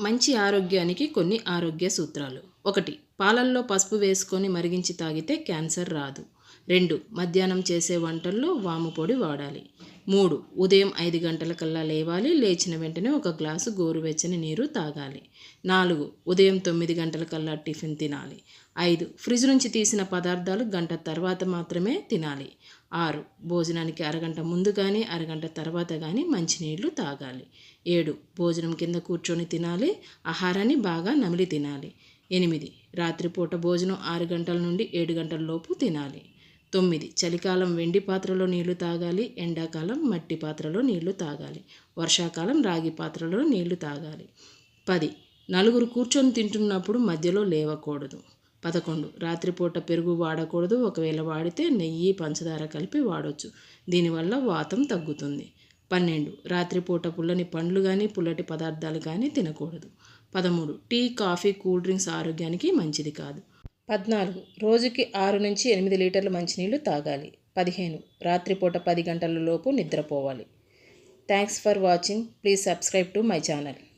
మంచి ఆరోగ్యానికి కొన్ని ఆరోగ్య సూత్రాలు. ఒకటి పాలల్లో పసుపు వేసుకొని మరిగించి తాగితే క్యాన్సర్ రాదు. రెండు మధ్యాహ్నం చేసే వంటల్లో వాము పొడి వాడాలి. మూడు ఉదయం ఐదు గంటల కల్లా లేవాలి. లేచిన వెంటనే ఒక గ్లాసు గోరువెచ్చని నీరు తాగాలి. నాలుగు ఉదయం తొమ్మిది గంటల కల్లా టిఫిన్ తినాలి. ఐదు ఫ్రిడ్జ్ నుంచి తీసిన పదార్థాలు గంట తర్వాత మాత్రమే తినాలి. ఆరు భోజనానికి అరగంట ముందు కానీ అరగంట తర్వాత కానీ మంచినీళ్ళు తాగాలి. ఏడు భోజనం కింద కూర్చొని తినాలి. ఆహారాన్ని బాగా నమిలి తినాలి. ఎనిమిది రాత్రిపూట భోజనం ఆరు గంటల నుండి ఏడు గంటల లోపు తినాలి. తొమ్మిది. చలికాలం వెండి పాత్రలో నీళ్ళు తాగాలి ఎండాకాలం మట్టి పాత్రలో నీళ్ళు తాగాలి వర్షాకాలం రాగి పాత్రలో నీళ్ళు తాగాలి. పది. నలుగురు కూర్చొని తింటున్నప్పుడు మధ్యలో లేవకూడదు. పదకొండు. రాత్రిపూట పెరుగు వాడకూడదు. ఒకవేళ వాడితే నెయ్యి పంచదార కలిపి వాడొచ్చు. దీనివల్ల వాతం తగ్గుతుంది. పన్నెండు. రాత్రిపూట పుల్లని పండ్లు కానీ పుల్లటి పదార్థాలు కానీ తినకూడదు. పదమూడు. టీ కాఫీ కూల్ డ్రింక్స్ ఆరోగ్యానికి మంచిది కాదు. పద్నాలుగు. రోజుకి ఆరు నుంచి ఎనిమిది లీటర్లు మంచినీళ్ళు తాగాలి. పదిహేను. రాత్రిపూట పది గంటల లోపు నిద్రపోవాలి. Thanks for watching. Please subscribe to my channel.